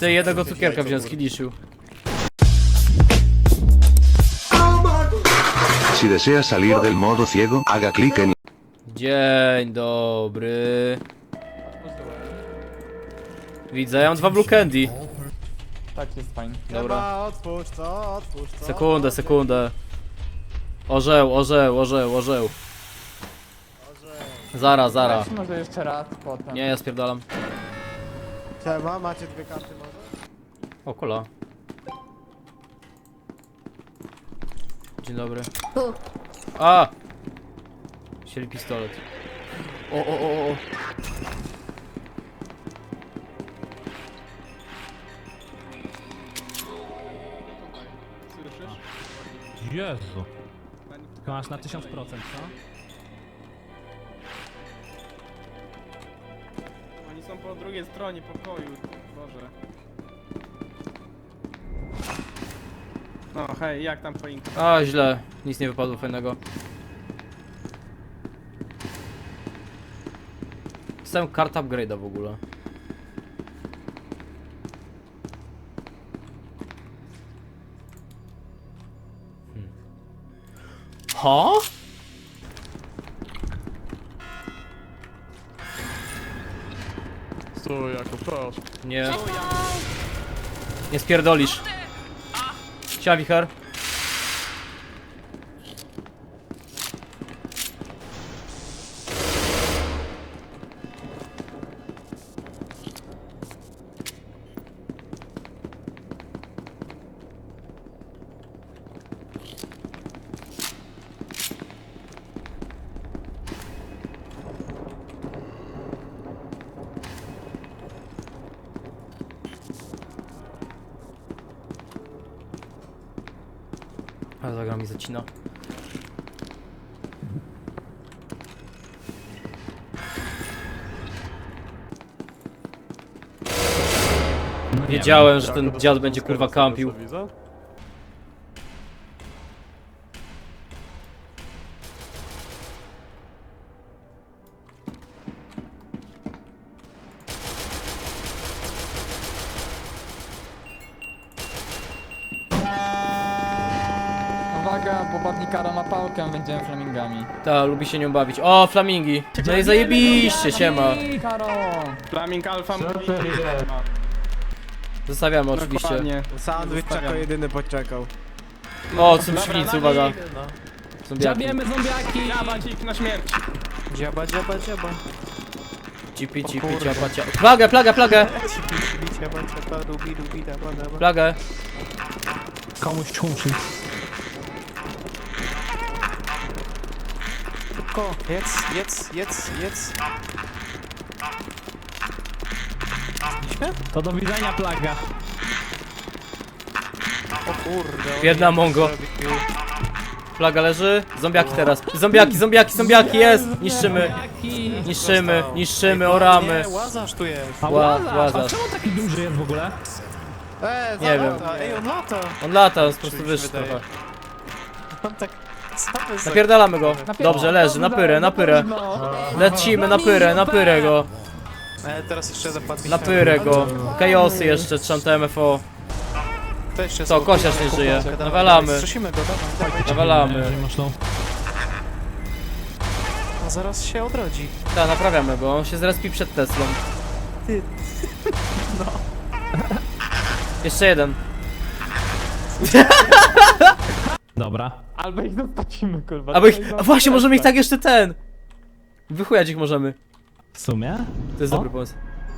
Ty jednego cukierka wziąłem z Kiliszu. Si desea salir del modo ciego, haga clic en Dzień dobry. Widzę, ja mam dwa blue candy. Tak jest fajnie. Dobra. Dobra, otwórz co, otwórz co. Sekundę, sekundę. Orzeł, orzeł, orzeł, orzeł. Zara, zara. Weź może jeszcze raz potem. Nie, ja spierdalam. Siema, macie dwie karty może? O, kola. Dzień dobry. A! Chcieli pistolet. O, o, o, o. Jezu. To masz na 1000%, co? Drugiej stronie pokoju, Boże. No hej, jak tam choinka? A, źle. Nic nie wypadło fajnego. Jestem karta upgrade'a w ogóle. Hmm. Ha? Proszę. Nie. Nie spierdolisz. Siema, Ale zagra mi zacina. Wiedziałem, że ten dziad będzie kurwa kampił. Uwaga, bo Badnikara ma pałkę, będziemy flamingami. Ta, lubi się nią bawić. O, flamingi! No i zajebiście, siema. Karo! Flaming Alpha mówi. Zostawiamy oczywiście. Dokładnie. Sandwich Zostawiam. czeko jedyny poczekał. O, są świnicy, uwaga. Zombiaki. Zabiemy zombiaki! Jabać ich na śmierć. Dziaba, dziaba, dziaba. Cipi, cipi, ciapa, cia... Plagę, plagę, plagę! Dziaba, dziaba, rubi, rubi, daba, daba. Plagę. Komuś Szybko, jedz, jedz, jedz, jedz. To do widzenia plaga. O kurde. Biedna Mongo. zrobił. Plaga leży. Zombiaki teraz. Zombiaki, zombiaki, zombiaki, jest! Niszczymy, niszczymy, niszczymy, oramy. Nie, łazarz tu jest. A Ła- łazarz! A czemu taki duży jest w ogóle? Eee, Nie wiem. lata. Ej, on lata. On lata, on jest po prostu się wyższy wydaje? trochę. On tak... Za- Napierdalamy go. Dobrze, leży, na pyrę, na pyrę. Lecimy, na pyrę, na pyrę go. E, teraz jeszcze zapadli Na pyrę go. Kajosy jeszcze, trzeba TMFO. To jeszcze Co, są- kosiarz nie żyje. Nawalamy. Strzesimy go, dawaj, dawaj. Nawalamy. On zaraz się odrodzi. Tak, naprawiamy go. On się zrespi przed Teslą. No. Jeszcze jeden. Dobra. Albo ich zostawimy, kurwa. Albo ich, Tutaj a właśnie, możemy ich tak jeszcze ten. Wychujać ich możemy. W sumie? To jest O. dobry pomysł.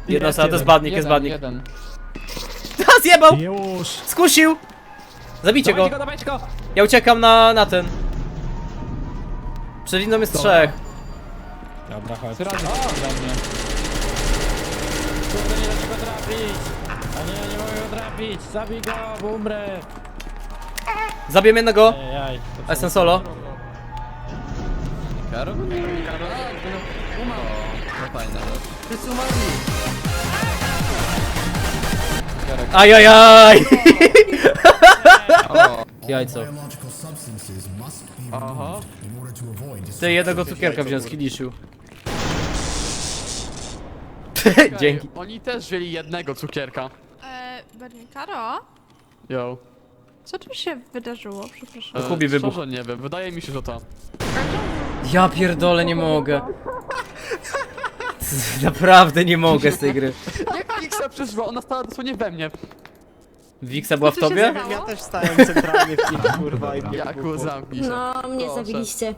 Jedna Jest strona to jest jeden. badnik, jest badnik. jeden. Ha, zjebał! Już! Skusił! Zabijcie go! Dawajcie go, dawajcie go! Ja uciekam na, na ten. Przed windą jest Dobra. trzech. Dobra, chodź. Trzy razy we mnie. Kurde, nie da się go trafić! A nie, nie mogę go trafić! Zabij go, bo umrę! Zabiłem jednego. Ejaj. A jestem solo. Ajajaj! Jajco. biological substances must be removed in order to avoid Ty jednego cukierka wziąłem z Kiliszu. Dzięki. Oni też wzięli jednego cukierka. Eee, Bernikaro? Yo. Co tu się wydarzyło? Przepraszam. To Kubi. Szczerze nie wiem, wydaje mi się, że to. Ja pierdolę, nie mogę. Naprawdę nie mogę z tej gry. Jak Fixa przyszła, ona stała dosłownie we mnie. Wiksa była w Co tu się tobie? stało? Ja też stałem centralnie w nim, kurwa, i Jaku, zamknij się. No, mnie Proszę. zabiliście.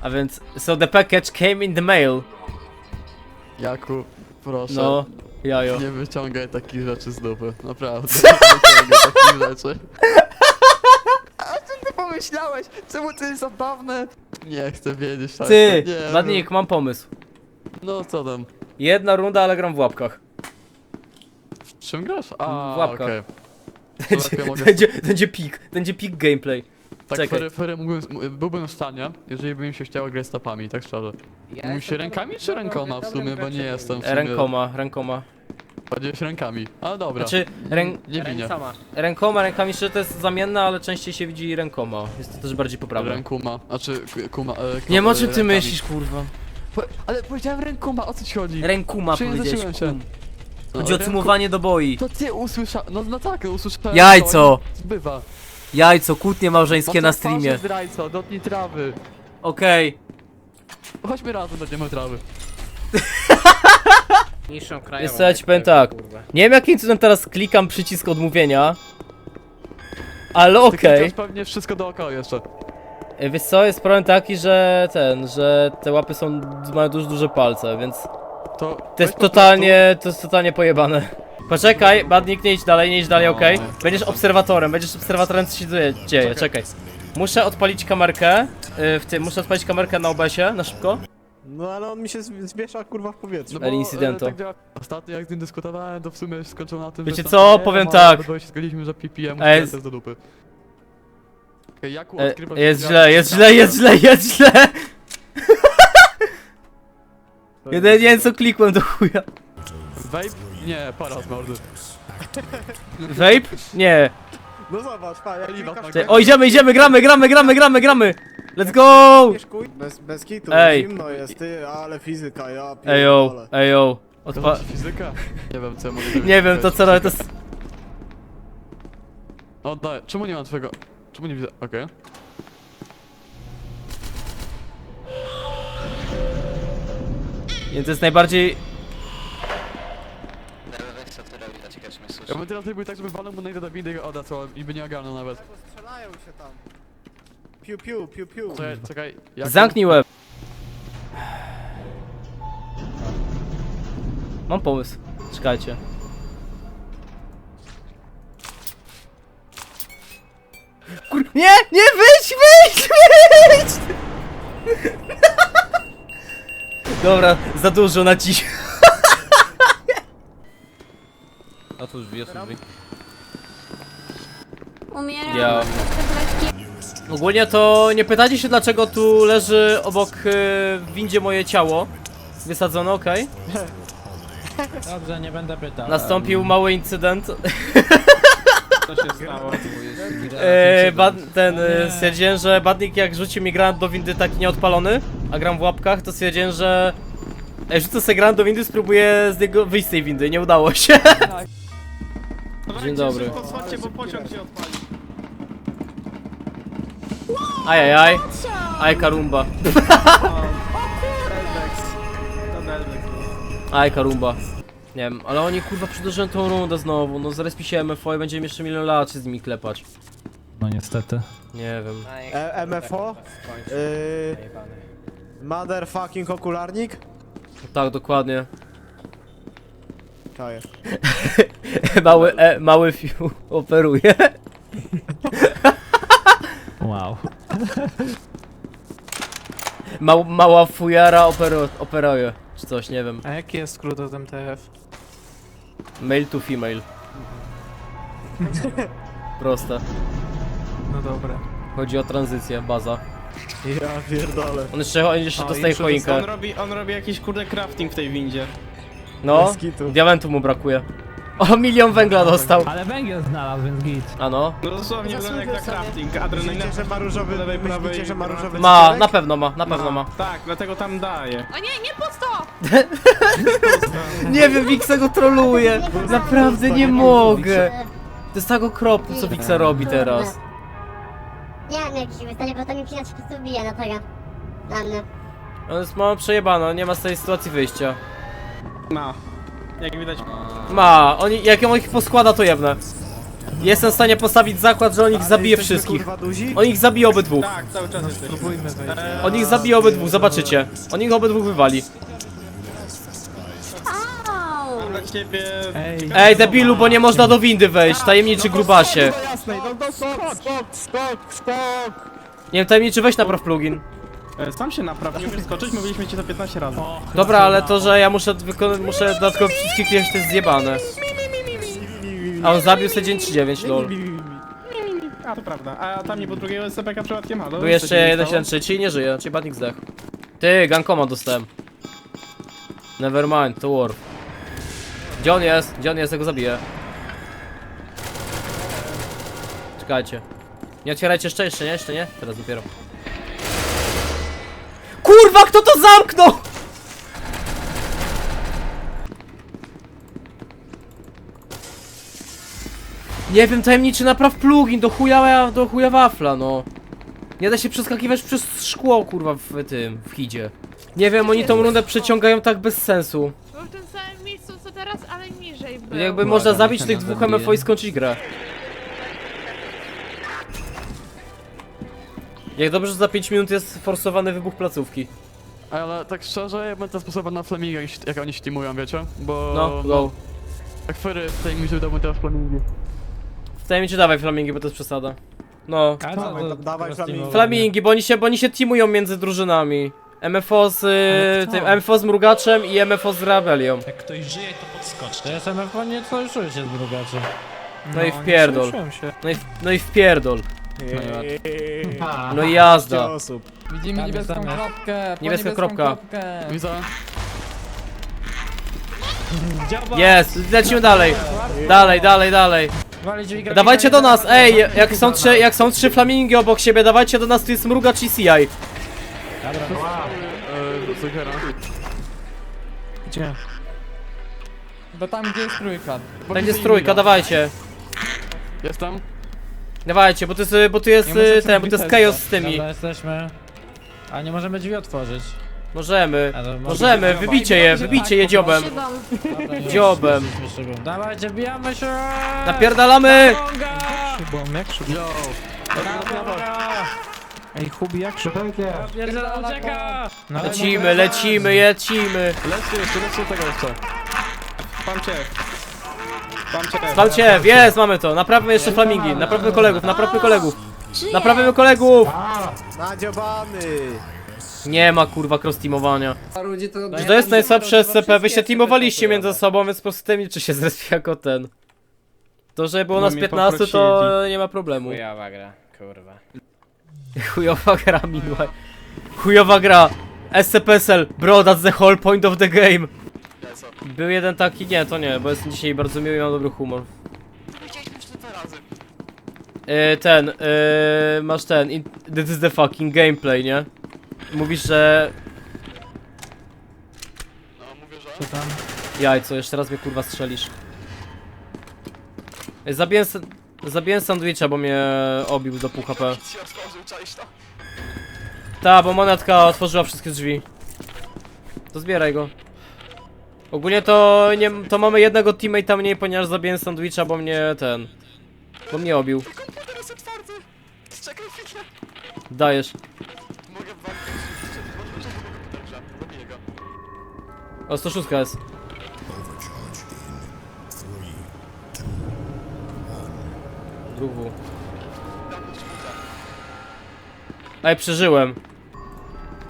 A więc, so the package came in the mail. Jaku, proszę. No, jajo. Nie wyciągaj takich rzeczy z dupy, naprawdę. Nie wyciągaj takich rzeczy. A co ty pomyślałeś? Czemu to jest zabawne? Nie chcę wiedzieć tak. Ty, nie. Badnik, mam pomysł. No co tam? Jedna runda, ale gram w łapkach. W czym grasz? A, W łapkach. okej. Mogę- będzie, będzie pik, będzie pik gameplay. Tak, Czekaj. fery, fery mógłbym, byłbym w stanie, jeżeli by mi się chciało grać stopami, tak szczerze. Mówi się rękami czy rękoma w sumie, bo nie jestem w sumie... Rękoma, rękoma. Powiedziałeś rękami, ale dobra. Znaczy, rę, Nie winię. Rękoma, rękami szczerze to jest zamienne, ale częściej się widzi rękoma. Jest to też bardziej poprawne. Rękuma, znaczy k- kuma... E, Nie wiem o czym ty rękami. myślisz, kurwa. Po, ale powiedziałem rękuma, o co ci chodzi? Rękuma Przejęzyczyłem powiedziałeś. się. kum. No, Chodzi o ręku- cumowanie do boi. To ty usłyszałeś, no, no tak, usłyszałem. Jajco! to, Bywa. Jajco, kłótnie małżeńskie na streamie. Zdrajco, dotknij trawy. Okej. Chodźmy razem, będziemy trawy. Niższą krajową. Wiesz co, ja ci powiem tak. Nie wiem jakim cudem teraz klikam przycisk odmówienia. Ale okej. klikasz pewnie wszystko dookoła jeszcze. Okay. Wiesz co, jest problem taki, że ten, że te łapy są, mają duże, duże palce, więc To, to jest totalnie, to jest totalnie pojebane. Poczekaj, Badnik, nie idź dalej, nie idź dalej, No, okej? nie. Będziesz obserwatorem, będziesz obserwatorem co się dzieje, dzieje. czekaj. Muszę odpalić kamerkę, y, w tym, muszę odpalić kamerkę na OBS-ie, na szybko. No ale on mi się z- zwiesza, kurwa, w powietrzu. No El bo, Incidento. e, Tak działa. Ostatnio jak z nim dyskutowałem, to w sumie skończyło na tym, Wiecie że co? nie, Powiem no, tak. Bo się zgodziliśmy, że PPM Ej, jest do dupy. Okej, Jaku, E, odkrywam jest źle, jest źle, jest źle, jest źle! Jeden, jeden co klikłem do chuja. Vape? Nie, para z mordy. Vape? Nie. No zobacz, pa, jak Oliwa, klikasz... tak. O, idziemy, idziemy, gramy, gramy, gramy, gramy, gramy! Let's go! Kieszkuj, Bez, bez kitu, Ej. zimno jest, ty, ale fizyka, ja Ejo, pierdolę. ejo. Odpa fizyka? Nie wiem, co ja mogę zrobić. nie wiem, to co robię, to jest... O, daj, czemu nie mam twojego... Czemu nie widzę? Okej. Nie, to jest najbardziej... bym teraz zrobił tak, żeby walnął mu najdę do windy i odesłał i by nie ogarnął nawet. Strzelają się tam. Piu, piu, piu, piu. Czekaj, czekaj. Jaku? Zamknij łeb. Mam pomysł. Czekajcie. Kur... Nie! Nie! Wyjdź! Wyjdź! Wyjdź! Dobra, za dużo na dziś. Otwórz drzwi, otwórz drzwi. Umieram. Ja. Tabletki. Ogólnie to nie pytacie się dlaczego tu leży obok y, w windzie moje ciało. Wysadzone, okej. Dobrze, nie będę pytał. Nastąpił mały incydent. Co się stało? E, ten, e, stwierdziłem, że badnik jak rzucił mi granat do windy taki nieodpalony, a gram w łapkach, to stwierdziłem, że Ej, rzucę sobie granat do windy, spróbuję z niego wyjść z tej windy, nie udało się. Dzień dobry. Szybko schodźcie, bo pociąg się odpali. Ajajaj. Aj karumba. Delvex. Aj karumba. Nie wiem, ale oni kurwa przedłużyłem tą rundę znowu, no zarespi się MFO i będziemy jeszcze milion lat się z nimi klepać. No niestety. Nie wiem. E, MFO? Yy, motherfucking okularnik? Tak, dokładnie. Mały, e, mały fiu operuje. Wow. Mał, mała fujara opero, operuje, czy coś, nie wiem. A jaki jest skrót od MTF? Male to female. Proste. No dobra. Chodzi o tranzycję, baza. Ja pierdolę. On jeszcze, on jeszcze O, dostaje jeszcze choinkę. On robi, on robi jakiś kurde crafting w tej windzie. No, Bez kitu. diamentu mu brakuje. O, milion węgla dostał. Ale węgiel znalazł, więc git. A no. No dosłownie jak na crafting. Adrenalina Myślicie, że ma różowy, po lewej, prawej. myślicie, że ma różowy Ma, na pewno ma, na pewno ma. Tak, dlatego tam daje. O nie, nie pusto! Nie wiem, Wiksa go troluje. Naprawdę nie mogę. To jest tak okropne, co Wiksa robi teraz. Nie mam jakiś wystanie, bo to mi przyjaciół po prostu bije na tego. Na mnie. On jest ma przejebana, nie ma z tej sytuacji wyjścia. Ma. Jak widać. Ma, oni, jak on ich poskłada, to jebne. Jestem w stanie postawić zakład, że on ich zabije wszystkich. On ich zabije obydwu. Tak, cały czas jesteś. Spróbujmy wejść. On ich zabije obydwu, zobaczycie. On ich obydwu wywali. Au! Dla ciebie... Ej, Ej, debilu, bo nie można do windy wejść, tajemniczy grubasie. Jasnej, no no! Nie wiem, tajemniczy, weź napraw plugin. E, Sam się napraw, nie umiesz skoczyć, mówiliśmy ci to 15 razy. Dobra, ale to, że ja muszę wykonać, muszę dodatkowo wszystkich to jest zjebane. A on zabił sobie dzień 39, lol. A to prawda. A tam nie po drugiego SCP-ka przypadkiem halo? Był jeszcze jeden 73, czyli nie żyje, czyli Batnik zdech. Ty, gankoma dostałem. Nevermind, to war. Gdzie on jest? Gdzie on jest? Ja go zabiję. Czekajcie. Nie otwierajcie jeszcze, jeszcze nie, jeszcze nie? Teraz dopiero. Kurwa, kto to zamknął? Nie wiem, tajemniczy napraw plugin do chuja, do chuja wafla, no. Nie da się przeskakiwać przez szkło, kurwa, w tym, w hidzie. Nie wiem, oni tą rundę przeciągają tak bez sensu. Był w tym samym miejscu co teraz, ale niżej był. Jakby można zabić tych dwóch MFO i skończyć grę. Jak dobrze, że za 5 minut jest forsowany wybuch placówki. Ale tak szczerze, ja będę sposoba na flaminga, jak- jak oni ścimują, wiecie? Bo... No, go. Jak fery w tej mi domu teraz flamingi. Wtajemniczy dawaj flamingi, bo to jest przesada. No. A co Dawaj, to- dawaj to flamingi. bo oni się, bo oni się teamują między drużynami. MFO z, y, tym, MFO z mrugaczem i MFO z rebelią. To jest MFO nie sojuszuje się z mrugaczy. No i wpierdol. Się. No i, no i wpierdol. Eee, No i jazda. osób. Widzimy Tam niebieską kropkę. po Niebieska kropka. kropkę. Widzę. Jest, lecimy dalej. Dalej, dalej, dalej. Dawajcie do nas, ej, jak są trzy, jak są trzy flamingi obok siebie, dawajcie do nas, tu jest mrugacz i CI. Zuchera. Gdzie? Bo tam gdzie jest trójka. Będzie strójka, dawajcie. Jestem. Dawajcie, bo to jest, bo tu jest Nie y, ten, bo to jest wbitać, chaos z tymi. Dobra, jesteśmy. A nie możemy drzwi otworzyć. Możemy, A to możemy, wybicie je, wybicie je dziobem. Dobra, nie Dziobem. jesteśmy szybą. Dawajcie, bijamy się! Napierdalamy! Konga! Szybą, jak szybą? Yo! Ej, Hubi, jak szybą? Pierdziela, ucieka! No, Lecimy, lecimy, lecimy. Lećcie jeszcze, lećcie tego jeszcze. Pam cię. Pam cię. Jest, mamy to. Naprawmy jeszcze flamingi, naprawmy kolegów, naprawmy kolegów. Naprawimy kolegów! Nadziobany! Nie ma kurwa cross-teamowania. To... Czy to jest najsłabsze SCP? Wy się teamowaliście między sobą, więc po prostu ten czy się zrespi jako ten. To, że było No nas mnie 15 to nie ma problemu. Chujowa gra, kurwa. Chujowa gra, miła. Chujowa gra. SCPSL, bro, that's the whole point of the game. Był jeden taki, nie, to nie, bo jestem dzisiaj bardzo miły i mam dobry humor. Yy, ten, yy, masz ten, in, this is the fucking gameplay, nie? Mówisz, że... No, mówię, że... Co tam? Jajco, jeszcze raz mnie kurwa strzelisz. Ej, Zabiłem, sa- zabiłem sandwicha, bo mnie obił do pół HP. Nic się otworzył, czaisz to? Ta, bo monetka otworzyła wszystkie drzwi. To zbieraj go. Ogólnie to nie, to mamy jednego teammate'a mniej, ponieważ zabiłem sandwicha, bo mnie ten... Bo mnie obił. Dajesz. O, 106 jest. Druk W. Ej, przeżyłem.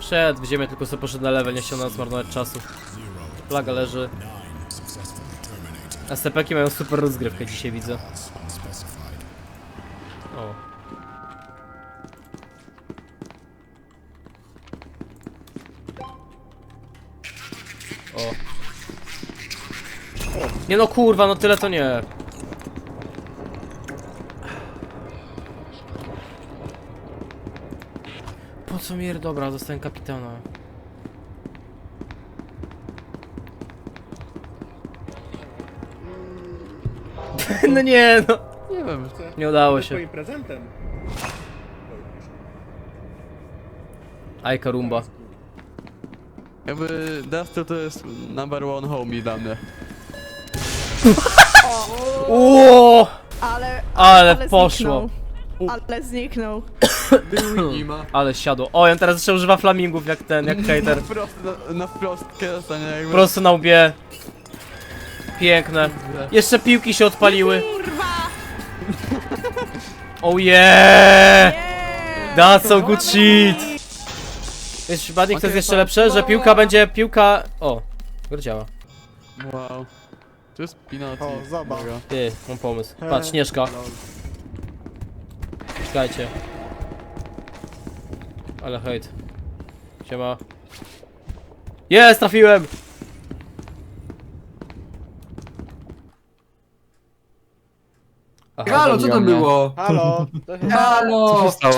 Wszedł w tylko sobie poszedł na level, nie chciał nas zmarnować czasu. Plaga leży. SCP-ki mają super rozgrywkę dzisiaj, widzę. O. O. Nie no kurwa, no tyle to nie. Po co mir? Dobra, dostałem kapitana. No nie no, Nie wiem. nie udało się. Twoim prezentem. Ajka rumba. Jakby Dusty to jest number one homie dla mnie. Uuu, Ale, ale poszło. ale zniknął. Nie ma. Ale siadło. O, ja teraz jeszcze używa flamingów jak ten, jak hater. Na wprost, na, na wprost kierowca, nie jakby. Prosto na łbie. Piękne. Jeszcze piłki się odpaliły. Kurwa! Oh yeah! That's so good shit! Wiesz, Badnik, to jest jeszcze lepsze, że piłka będzie, piłka... O, gra działa. Wow. To jest penalty. O, zobacz. Ty, mam pomysł. Patrz, Śnieżka. Czekajcie. Ale hejt. Siema. Jest, trafiłem! Aha, Halo, co tam było? Halo. Halo! Co się stało?